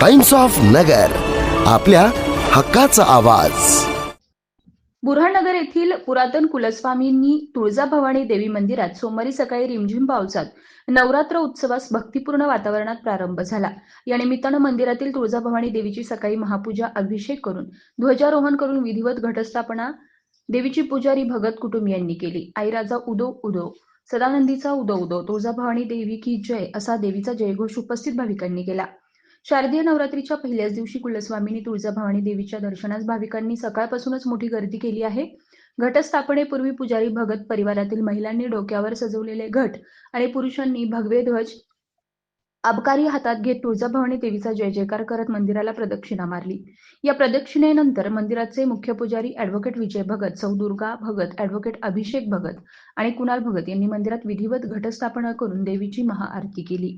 Times of Nagar आपल्या हक्काचा आवाज. बुरहानगर येथील पुरातन कुलस्वामींनी तुळजाभवानी देवी मंदिरात सोमवारी सकाळी रिमझिम पावसात नवरात्र उत्सवास भक्तिपूर्ण वातावरणात प्रारंभ झाला. या निमित्तानं मंदिरातील तुळजाभवानी देवीची सकाळी महापूजा अभिषेक करून ध्वजारोहण करून विधिवत घटस्थापना देवीची पुजारी भगत कुटुंबियांनी केली. आईराजा उदो उदो सदानंदीचा उदो उदो तुळजाभवानी देवी की जय असा देवीचा जयघोष उपस्थित भाविकांनी केला. शारदीय नवरात्रीच्या पहिल्याच दिवशी कुलस्वामींनी तुळजाभवानी देवीच्या दर्शनास भाविकांनी सकाळपासूनच मोठी गर्दी केली आहे. घटस्थापनेपूर्वी पुजारी भगत परिवारातील महिलांनी डोक्यावर सजवलेले घट आणि पुरुषांनी भगवे ध्वज अबकारी हातात घेत तुळजाभवानी देवीचा जय जयकार करत मंदिराला प्रदक्षिणा मारली. या प्रदक्षिणेनंतर मंदिराचे मुख्य पुजारी ऍडव्होकेट विजय भगत सौ दुर्गा भगत ऍडव्होकेट अभिषेक भगत आणि कुणाल भगत यांनी मंदिरात विधिवत घटस्थापना करून देवीची महाआरती केली.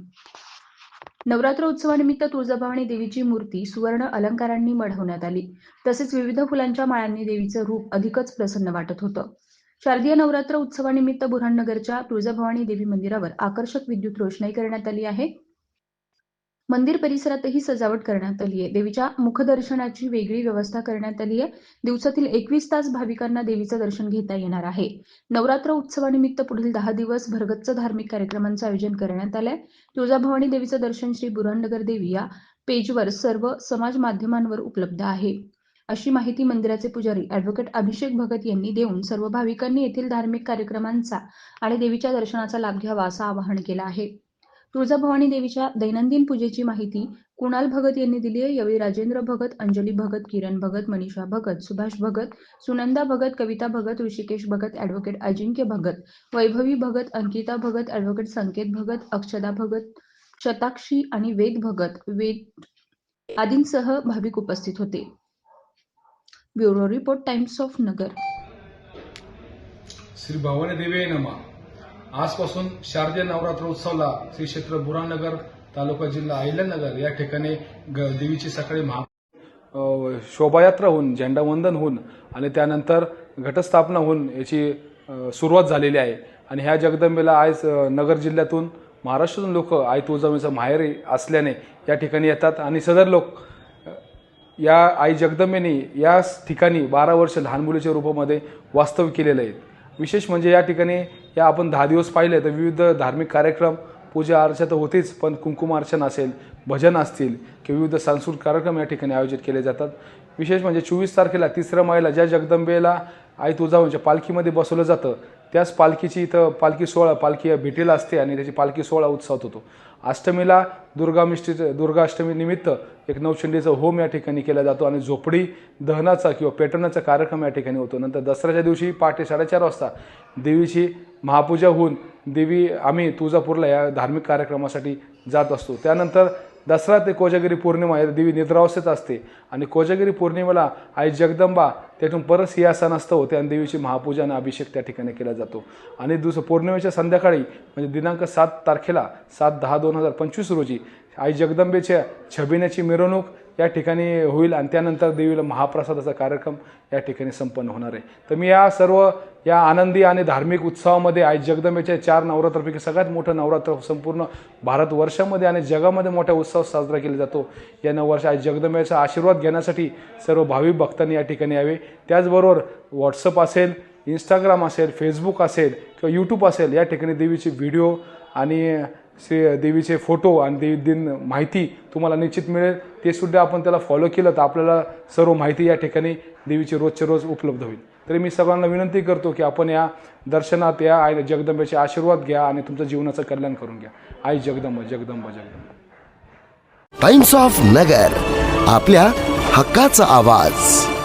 नवरात्र उत्सवानिमित्त तुळजाभवानी देवीची मूर्ती सुवर्ण अलंकारांनी मढवण्यात आली. तसेच विविध फुलांच्या माळांनी देवीचं रूप अधिकच प्रसन्न वाटत होतं. शारदीय नवरात्र उत्सवानिमित्त बुरहाणनगरच्या तुळजाभवानी देवी मंदिरावर आकर्षक विद्युत रोषणाई करण्यात आली आहे. मंदिर परिसरातही सजावट करण्यात आली आहे. देवीच्या मुखदर्शनाची वेगळी व्यवस्था करण्यात आली आहे. दिवसातील एकवीस तास भाविकांना देवीचं दर्शन घेता येणार आहे. नवरात्र उत्सवानिमित्त पुढील दहा दिवस भरगच्च धार्मिक कार्यक्रमांचं आयोजन करण्यात आलंय. तुळजाभवानी देवीचं दर्शन श्री बुरहाणनगर देवी या पेजवर सर्व समाज माध्यमांवर उपलब्ध आहे. अशी माहिती मंदिराचे पुजारी ॲडव्होकेट अभिषेक भगत यांनी देऊन सर्व भाविकांनी येथील धार्मिक कार्यक्रमांचा आणि देवीच्या दर्शनाचा लाभ घ्यावा असं आवाहन केलं आहे. तुळजाभवानी देवीच्या दैनंदिन पूजेची माहिती कुणाल भगत यांनी दिली आहे. यावेळी राजेंद्र भगत अंजली भगत किरण भगत मनीषा भगत सुभाष भगत सुनंदा भगत कविता भगत ऋषिकेश भगत ॲडव्होकेट अजिंक्य भगत वैभवी भगत अंकिता भगत ॲडव्होकेट संकेत भगत अक्षदा भगत शताक्षी आणि वेद भगत वेद आदींसह भाविक उपस्थित होते. Bureau report Times of Nagar. Shri Bhavani Devi नमा. आजपासून शारदीय नवरात्र उत्सवला श्री क्षेत्र बुरानगर तालुका जिल्हा अहिल्यानगर या ठिकाणी ग- देवीची सकाळी महा शोभायात्रा होऊन झेंडावंदन होऊन आणि त्यानंतर घटस्थापना होऊन याची सुरुवात झालेली आहे. आणि ह्या जगदंबेला आज नगर जिल्ह्यातून महाराष्ट्रातून लोक आई तुळजाभवानीचं माहेर असल्याने या ठिकाणी येतात आणि सदर लोक या आई जगदंबेने याच ठिकाणी बारा वर्ष लहान मुलीच्या रूपामध्ये वास्तव्य केलेलं आहे. विशेष म्हणजे या ठिकाणी या आपण दहा दिवस पाहिले तर विविध धार्मिक कार्यक्रम पूजा अर्चा तर होतेच पण कुंकुम अर्चन असेल भजन असतील किंवा विविध सांस्कृतिक कार्यक्रम या ठिकाणी आयोजित केले जातात. विशेष म्हणजे चोवीस तारखेला तिसऱ्या माईला ज्या जगदंबेला आई तुळजाभवानीच्या म्हणजे पालखीमध्ये बसवलं जातं त्याच पालखीची इथं पालखी सोहळा पालखी भेटीला असते आणि त्याची पालखी सोहळा उत्सवात होतो. अष्टमीला दुर्गामिष्टी दुर्गाष्टमी निमित्त एक नवचंडीचा होम या ठिकाणी केला जातो आणि झोपडी दहनाचा किंवा पेटवण्याचा कार्यक्रम या ठिकाणी होतो. नंतर दसऱ्याच्या दिवशी पहाटे साडेचार वाजता देवीची महापूजा होऊन देवी आम्ही तुळजापूरला या धार्मिक कार्यक्रमासाठी जात असतो. त्यानंतर दसरा ते कोजागिरी पौर्णिमा या देवी निद्रावस्थेत असते. आणि कोजागिरी पौर्णिमेला आई जगदंबा त्यातून परत सिंहासन असतं होते आणि देवीची महापूजा आणि अभिषेक त्या ठिकाणी केला जातो. आणि दुसरं पौर्णिमेच्या संध्याकाळी म्हणजे दिनांक सात तारखेला सात दहा दोन हजार पंचवीस रोजी आई जगदंबेच्या छबिण्याची मिरवणूक या ठिकाणी होईल आणि त्यानंतर देवीला महाप्रसादाचा कार्यक्रम या ठिकाणी संपन्न होणार आहे. तर मी या सर्व या आनंदी आणि धार्मिक उत्सवामध्ये आई जगदंबेच्या चार नवरात्रापैकी सगळ्यात मोठं नवरात्र संपूर्ण भारतवर्षामध्ये आणि जगामध्ये मोठा उत्सव साजरा केला जातो. या नववर्ष आई जगदंबेचा आशीर्वाद घेण्यासाठी सर्व भाविक भक्तांनी या ठिकाणी यावे. त्याचबरोबर व्हॉट्सअप असेल इंस्टाग्राम असेल फेसबुक असेल किंवा यूट्यूब असेल या ठिकाणी देवीचे व्हिडिओ आणि श्री देवीचे फोटो आणि देवी दिन माहिती तुम्हाला निश्चित मिळेल. ते सुद्धा आपण त्याला फॉलो केलं तर आपल्याला सर्व माहिती या ठिकाणी देवीची रोजच्या रोज उपलब्ध होईल. तरी मी सगळ्यांना विनंती करतो की आपण या दर्शनात या आई जगदंबेचे आशीर्वाद घ्या आणि तुमचं जीवनाचं कल्याण करून घ्या. आई जगदंब जगदंब जगदंब. टाइम्स ऑफ नगर आपल्या हक्काचा आवाज.